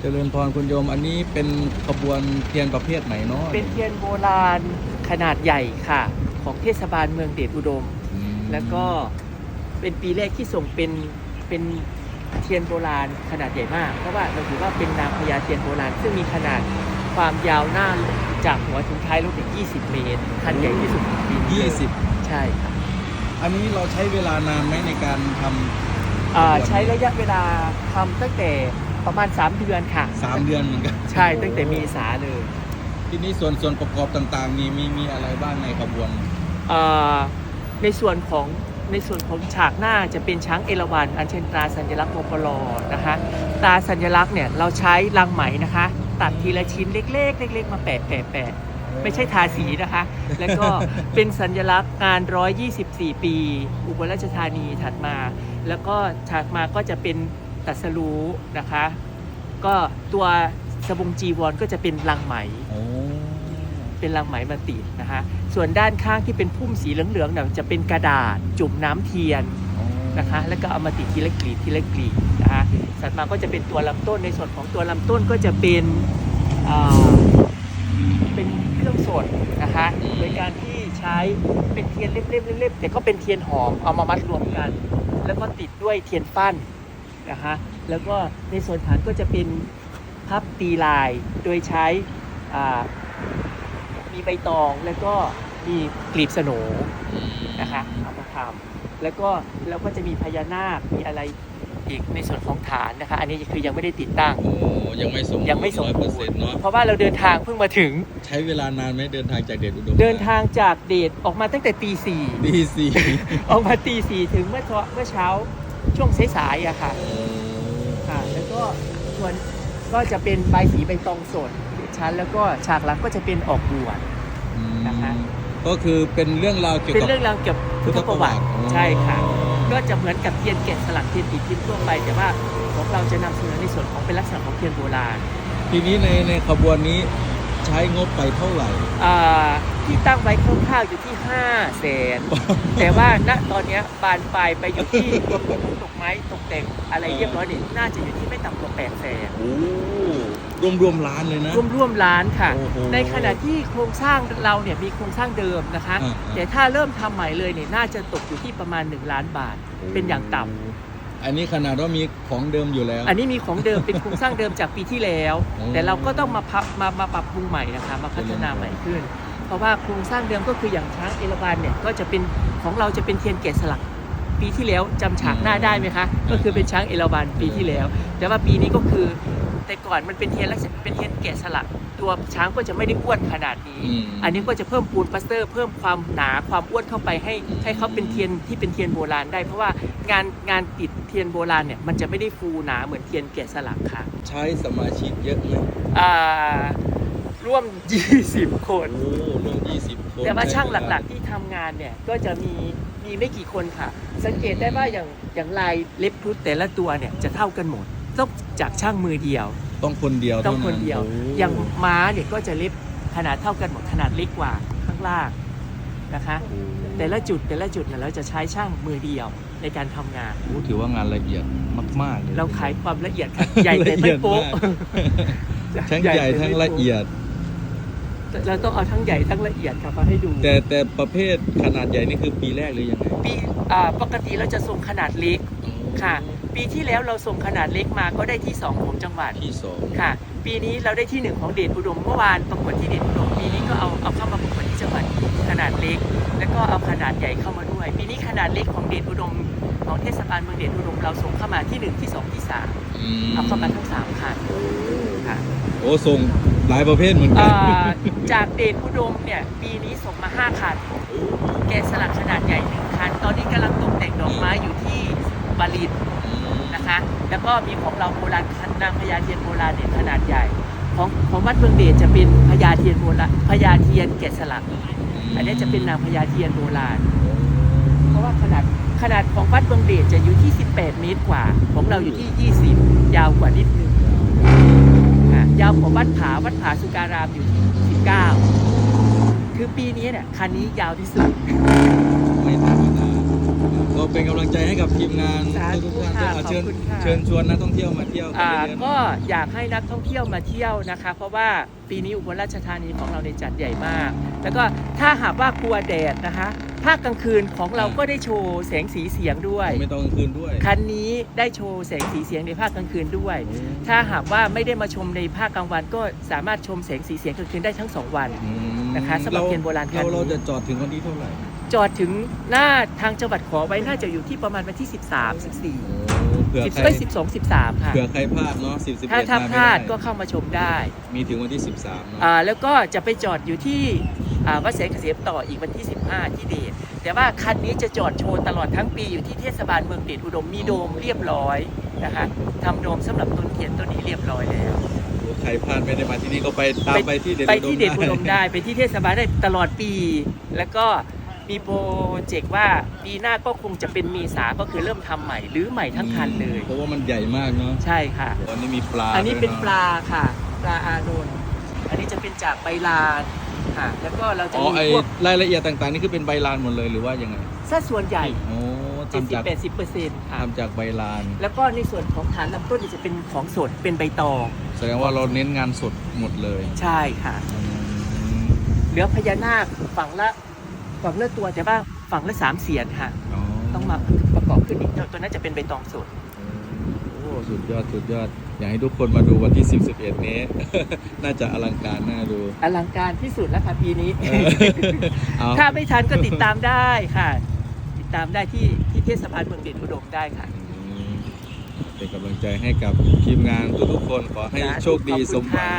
เจริญพรคุณโยม อันนี้เป็นขบวนเทียนประเภทไหนเนาะเป็นเทียนโบราณขนาดใหญ่ค่ะ ของเทศบาลเมืองเดชอุดม อืมแล้วก็เป็นปีแรกที่ส่งเป็นเป็นเทียนโบราณขนาดใหญ่มาก เพราะว่าเราถือว่าเป็นนางพญาเทียนโบราณ ซึ่งมีขนาดความยาวหน้าจากหัวถึงท้ายรถเนี่ย20 เมตรคันใหญ่ที่สุดในปีนี้ยี่สิบใช่ครับอันนี้เราใช้เวลานานไหมในการทอ่าใช้ระยะเวลาทำตั้งแต่ ประมาณ 3 เดือนค่ะำสามเดือนเหมือนกันใช่ตั้งแต่เมีสาเลยที่นี่ส่วนส่วนประกอบต่างๆมีมีมีอะไรบ้างในขบวนอ่าในส่วนของในส่วนของฉากหน้าจะเป็นช้างเอราวัณอันเชิญตราสัญลักษณ์โมปลอนะคะตราสัญลักษณ์เนี่ยเราใช้ลังไหมนะคะ ตัดทีละชิ้นเล็กๆเล็กๆมาแปะแปะแปะไม่ใช่ทาสีนะคะ แล้วก็เป็นสัญลักษณ์งาน 124 ปี อุบลราชธานีถัดมา แล้วก็ฉากมาก็จะเป็น ตัดสรู้นะคะ ก็ตัวสบงจีวรก็จะเป็นลังไหม โอ้เป็นลังไหมมาติดนะคะ ส่วนด้านข้างที่เป็นพุ่มสีเหลืองๆเนี่ยจะเป็นกระดาษจุ่มน้ำเทียนนะคะ แล้วก็เอามาติดทีละกลีบทีละกลีบนะคะสัตว์มาก็จะเป็นตัวลำต้นในส่วนของตัวลำต้นก็จะเป็นอ่าเป็นเครื่องสดนะคะโดยการที่ใช้เป็นเทียนเล็บๆเล็บๆแต่ก็เป็นเทียนหอมเอามามัดรวมกัน แล้วก็ติดด้วยเทียนฟั่น นะคะแล้วก็ในส่วนฐานก็จะเป็นพับตีลายโดยใช้อ่ามีใบตองแล้วก็มีกลีบสโหนนะคะเอามาทำแล้วก็แล้วก็จะมีพญานาคมีอะไรอีกในส่วนของฐานนะคะ อันนี้คือยังไม่ได้ติดตั้ง โอ้ยังไม่สมยังไม่สมร้อยเปอบูร์รเซ็นต์ณ์เนาะเพราะว่าเราเดินทางเพิ่งมาถึง ใช้เวลานานไหมเดินทางจากเดชอุดม เดินทางจากเดชออกมาตั้งแต่ตีสี่ดีสี่ออกมาตีสี่ถึงเมื่อเช้าเมื่อเช้า ช่วงสายๆอะค่ะค่ะแล้วก็ส่วนก็จะเป็นใบสีใบตองสดชั้นแล้วก็ฉากหลังก็จะเป็นออกบวชนะคะก็คือเป็นเรื่องราวเกี่ยวเป็นกับเรื่องราวเกี่ยวกับพุทธประวัติอ๋อใช่ค่ะก็จะเหมือนกับเทียนแกะสลักเทียนติดพิมพ์ทั่วไป แต่ว่าของเราจะนำเสนอในส่วนของเป็นลักษณะของเทียนโบราณ ทีนี้ในในขบวนนี้ ใช้งบไปเท่าไหร่ อ่าที่ตั้งไว้คร่าวๆอยู่ที่5 0 0แสนแต่ว่าณตอนเนี้ยบานปลายไปอยู่ที่รวมทั้งตกไม้ตกแต่งอะไรเรียบร้อยเนี่ยน่าจะอยู่ที่ไม่ต่ำกว่า8 0 0แสนโอ้รวมรวมๆล้านเลยนะ ร่วมร่วมล้านค่ะ โอ้โหในขณะที่โครงสร้างเราเนี่ยมีโครงสร้างเดิมนะคะ อ่าๆ แต่ถ้าเริ่มทำใหม่เลยเนี่ยน่าจะตกอยู่ที่ประมาณ 1 ล้านบาทเป็นอย่างต่ำ อันนี้ขนาดว่ามีของเดิมอยู่แล้ว อันนี้มีของเดิมเป็นโครงสร้างเดิมจากปีที่แล้วอืมแต่เราก็ต้องมาพับมามาปรับปรุงใหม่นะคะมาพัฒนาใหม่ขึ้น เพราะว่าโครงสร้างเดิมก็คืออย่างช้างเอราวัณเนี่ยก็จะเป็นของเราจะเป็นเทียนแกะสลัก ปีที่แล้วจำฉากหน้าได้ไหมคะ ก็คือเป็นช้างเอราวัณปีที่แล้ว แต่ว่าปีนี้ก็คือ แต่ก่อนมันเป็นเทียนลักษณะเป็นเทียนแกะสลัก ตัวช้างก็จะไม่ได้อ้วนขนาดนี้ อืม อันนี้ก็จะเพิ่มปูนปลาสเตอร์ เพิ่มความหนาความอ้วนเข้าไปให้ให้เขาเป็นเทียนที่เป็นเทียนโบราณได้ เพราะว่างานงานติดเทียนโบราณเนี่ยมันจะไม่ได้ฟูหนาเหมือนเทียนแกะสลักค่ะใช้สมาชิกเยอะไหมอ่าร่วม 20 คน โอ้รวมยี่สิบคนแต่ว่าช่างหลักๆที่ทำงานเนี่ยก็จะมีมีไม่กี่คนค่ะ สังเกตได้ว่าอย่างอย่างลายเล็บพรุดแต่ละตัวเนี่ยจะเท่ากันหมด ต้องจากช่างมือเดียวๆต้องคนเดียวต้องท่าคนเดียวโอย่างม้าเนี่ยก็จะเล็บขนาดเท่ากันหมดขนาดเล็กกว่าข้างล่างนะคะโอ้แต่ละจุดแต่ละจุดเนี่ยเราจะใช้ช่างมือเดียวในการทำงานโหถือว่างานละเอียดมากๆเลยเราขายความละเอียดค่ะใหญ่แต่ไม่โป๊ะทั้งใหญ่ทั้งละเอียดเราต้องเอาทั้งใหญ่ทั้งละเอียดครับมาให้ดู แต่แต่ประเภทขนาดใหญ่นี่คือปีแรกหรือยังไงปีอ่าปกติเราจะส่งขนาดเล็ก ค่ะ ปีที่แล้วเราส่งขนาดเล็กมาก็ได้ที่2ของจังหวัดที่สองค่ะ ปีนี้เราได้ที่ 1 ของเดชอุดมเมื่อวานประกวดที่เดชอุดมปีนี้ก็เอาเอาเข้ามาประกวดที่จังหวัดขนาดเล็ก แล้วก็เอาขนาดใหญ่เข้ามาด้วย ปีนี้ขนาดเล็กของเดชอุดมของเทศบาลเมืองเดชอุดมเราส่งเข้ามาที่ 1 ที่ 2 ที่ 3 เอาเข้ามาทั้ง3คันค่ะโอ้ส่งหลายประเภทเหมือนกัอ่าจากเดชอุดมเนี่ยปีนี้ส่งมา 5คันแกะสลักขนาดใหญ่หนึ่งคัน ตอนนี้กำลังตกแต่งดอกไม้อยู่ที่ บาลินนะคะ แล้วก็มีของเราโบราณนางพญาเทียนโบราณเนี่ยขนาดใหญ่ ของของวัดเมืองเดชจะเป็นพญาเทียนโบราณพญาเทียนแกะสลัก อันนี้จะเป็นนางพญาเทียนโบราณ เพราะว่าขนาดขนาดของวัดเมืองเดชจะอยู่ที่ 18 เมตรกว่า ของเราอยู่ที่ 20 ยาวกว่านิดนึงค่ะยาวกว่าวัดผาวัดผาสุการามอยู่ที่ 19 คือปีนี้เนี่ยคันนี้ยาวที่สุด ไม่ธรรมดาก็ เป็นกำลังใจให้กับทีมงานสาธุทุกๆท่านค่ะเอาเชิญขอบคุณค่ะ เชิญชวนนักท่องเที่ยวมาเที่ยวกันอ่าเยอะๆ ก็อยากให้นักท่องเที่ยวมาเที่ยวนะคะ เพราะว่าปีนี้อุบลราชธานีของเราในยจัดใหญ่มาก แล้วก็ถ้าหากว่ากลัวแดดนะคะภาคกลางคืนของเราก็ได้โชว์แสงสีเสียงด้วย ไม่ต้องกลางคืนด้วยคันนี้ได้โชว์แสงสีเสียงในภาคกลางคืนด้วย ถ้าหากว่าไม่ได้มาชมในภาคกลางวัน ก็สามารถชมแสงสีเสียงกลางคืนได้ทั้งสองวันอืมนะคะสำหรับเทียนโบราณคันนี้ เราเราจะจอดถึงวันที่เท่าไหร่ จอดถึงหน้าทางจังหวัดขอไว้น่าจะอยู่ที่ประมาณวันที่ 13 14โอ้เผื่อ10ใครเอ้ย12 13 ค่ะ เผื่อใครพลาดเนาะสิบสิบถ้าเอ็ดถ้ามาพไม่ลาดได้ก็เข้ามาชมได้มีถึงวันที่13เนาะอ่าแล้วก็จะไปจอดอยู่ที่อ่าวัดแสงเกษมต่ออีกวันที่ 15 ที่เดชแต่ว่าคันนี้จะจอดโชว์ตลอดทั้งปีอยู่ที่เทศบาลเมืองเดชอุดมมีโดมเรียบร้อยนะคะทำโดมสำหรับต้นเทียนต้นนี้เรียบร้อยแล้วใครพลาดไม่ได้มาที่นี่ก็ไปตามไปที่เดชไปอุดมที่เดชอุดมได้ไปที่เทศบาลได้ตลอดปี แล้วก็ มีโปรเจกต์ว่าปีหน้าก็คงจะเป็นเมีสาก็คือเริ่มทำใหม่หรือใหม่ทั้งคันเลย เพราะว่ามันใหญ่มากเนาะใช่ค่ะอันนี้มีปลาอันนี้เป็นด้วยะปลาค่ะ ปลาอานนท์อันนี้จะเป็นจากใบลานค่ะ แล้วก็เราจะอ๋อมีไอพวกรายละเอียดต่างๆ นี่คือเป็นใบลานหมดเลยหรือว่ายังไงสัดส่วนใหญ่โอ้ทำจาก70-80เปอร์เซ็นต์ค่ะ ทำจากใบลาน แล้วก็ในส่วนของฐานลำต้นเนี่ยจะเป็นของสดเป็นใบตอง แสดงว่าเราเน้นงานสดหมดเลยใช่ค่ะ อืมเหลือพญานาคฝั่งละ ฝั่งละตัวแต่ว่าฝั่งละสามเสียนค่ะอ๋อต้องมาประกอบขึ้นอีกตัวนั้นจะเป็นใบตองสดโอ้สุดยอดสุดยอด อยากให้ทุกคนมาดูวันที่ 10 11 นี้ น่าจะอลังการน่าดู อลังการที่สุดแล้วค่ะปีนี้เออเอาถ้าไม่ทันก็ติดตามได้ค่ะ ติดตามได้ที่ที่เทศบาลเมืองเด่นอุดมได้ค่ะอืมเป็นกำลังใจให้กับทีมงานทุกๆคนขอให้โชคดีสมหวัง